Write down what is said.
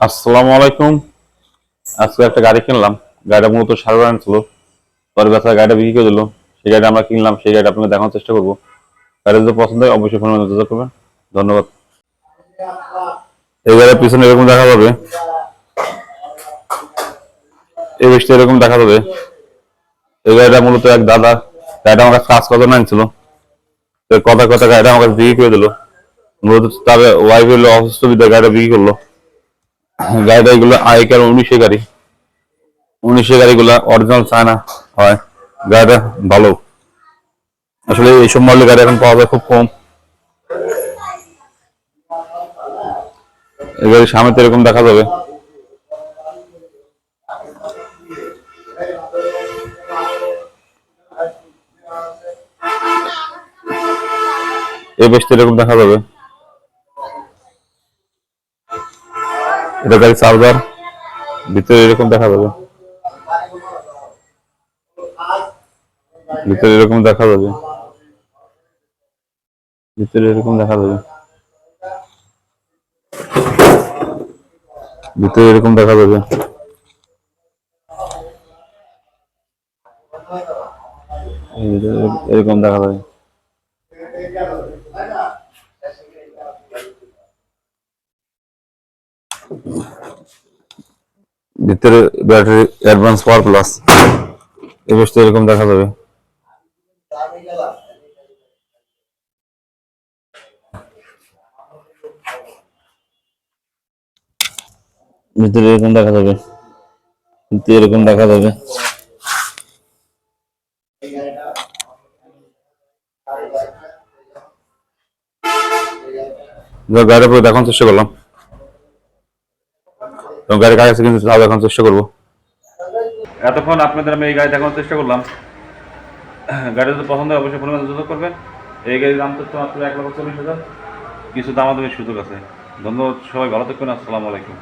আসসালামু আলাইকুম। আজকে একটা গাড়ি কিনলাম। গাড়িটা মূলত সারা ছিল। পরে ব্যথা গাড়িটা বিক্রি করে দিল। সেই গাড়িটা আমরা কিনলাম, সেই গাড়িটা আপনাকে দেখানোর চেষ্টা করব। গাড়ি যদি পছন্দ হয়, অবশ্যই ফোন করবেন। ধন্যবাদ। এই গাড়ির পিছনে এরকম দেখা যাবে। এই বেশটা এরকম দেখা যাবে। এই গাড়িটা মূলত এক দাদা, গাড়িটা আমার কাছে কাজ কত নাইছিল তো কথা কথা গাড়িটা আমার কাছে বিক্রি করে দিল। মূলত তার ওয়াইফ হলো অসুস্থ, বিদ্যা গাড়িটা বিক্রি করল। গাড়িটা এগুলো আগেকার উনিশে গাড়ি। উনিশে গাড়িগুলো অরিজিনাল চায়না হয়। গাড়িটা ভালো। আসলে এইসব মডেলের গাড়ি এখন পাওয়া যায় খুব কম। গাড়ির সামনে তো এরকম দেখা যাবে। এই বেশটা এরকম দেখা যাবে। এটা গাড়ি চার্জার, ভিতরে এরকম দেখা যাবে। ভিতরে এরকম দেখা যাবে। ভিতরে এরকম দেখা যাবে। ভিতরে এরকম দেখা যাবে। এরকম দেখা যাবে ভিতরে ব্যাটারি অ্যাডভান্স পাওয়ার প্লাস এই বস্তু এরকম দেখা যাবে। ভিতরে এরকম দেখা যাবে। ভিতরে এরকম দেখা যাবে। গাড়ির উপরে দেখানোর চেষ্টা করলাম। এবং গাড়ির কাছে কিন্তু তাও দেখানোর চেষ্টা করব। এতক্ষণ আপনাদের আমি এই গাড়ি দেখানোর চেষ্টা করলাম। গাড়ি যদি পছন্দ হয়, অবশ্যই পরিমাণ যোগাযোগ করবেন। এই গাড়ির দাম তো মাত্র এক লক্ষ চল্লিশ হাজার। কিছু দামাদামির সুযোগ আছে। ধন্যবাদ সবাই, ভালো থাকবেন, আসসালামু আলাইকুম।